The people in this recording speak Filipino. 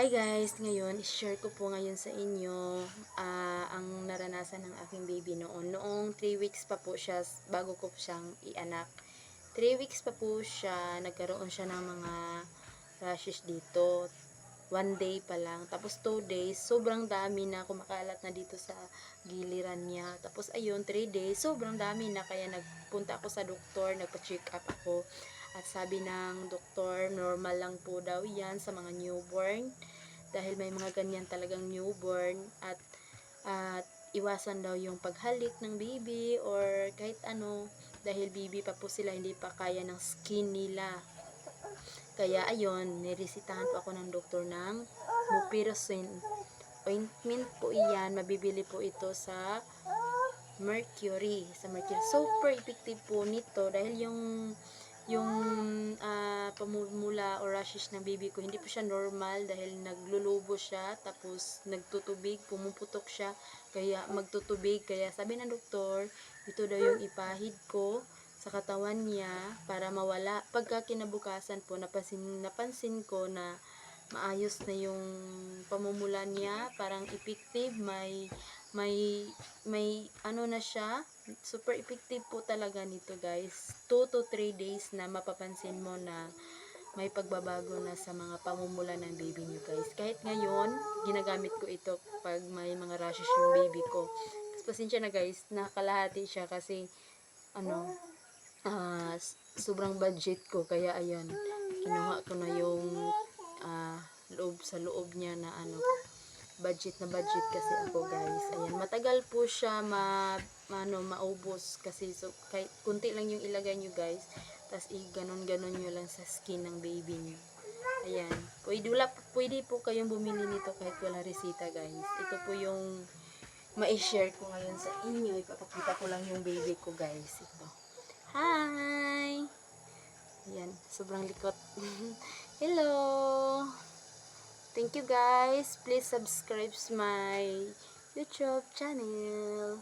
Hi guys! Ngayon, share ko po ngayon sa inyo ah, ang naranasan ng aking baby noon. Noong 3 weeks pa po siya, bago ko siyang ianak. 3 weeks pa po siya, nagkaroon siya ng mga rashes dito. One day pa lang. Tapos 2 days, sobrang dami na kumakalat na dito sa giliran niya. Tapos ayun, 3 days, sobrang dami na. Kaya nagpunta ako sa doktor, nagpa-check up ako. At sabi ng doktor, normal lang po daw yan sa mga newborn. Dahil may mga ganyan talagang newborn. At, at iwasan daw yung paghalik ng baby or kahit ano. Dahil baby pa po sila, hindi pa kaya ng skin nila. Kaya ayun, niresitahan po ako ng doktor ng mupirocin ointment po iyan. Mabibili po ito sa Mercury. Sa Mercury. Super effective po nito dahil yung yung ah, pamumula or rashes ng baby ko, hindi po siya normal dahil naglulubo siya, tapos nagtutubig, pumuputok siya, kaya magtutubig. Kaya sabi ng doktor, ito daw yung ipahid ko sa katawan niya para mawala. Pagka kinabukasan po, napansin, napansin ko na maayos na yung pamumula niya, parang effective, may may may ano na siya, super effective po talaga nito guys. 2 to 3 days na mapapansin mo na may pagbabago na sa mga pamumula ng baby niyo guys. Kahit ngayon, ginagamit ko ito pag may mga rashes yung baby ko. Tapos pasensya na guys, nakakalahati siya kasi ano, s- sobrang budget ko. Kaya ayan, kinuha ko na yung ah, loob sa loob niya na ano, budget na budget kasi ako guys. Ayan, matagal po siya ma, ano, maubos kasi so, kahit kunti lang yung ilagay nyo guys. Tapos i-ganon-ganon nyo lang sa skin ng baby nyo. Ayan. Pwede, wala, pwede po kayong bumili nito kahit wala resita guys. Ito po yung ma-share ko ngayon sa inyo. Ipapakita ko lang yung baby ko guys. Ito. Hi! Ayan, sobrang likot. Hello! Thank you guys. Please subscribe my YouTube channel.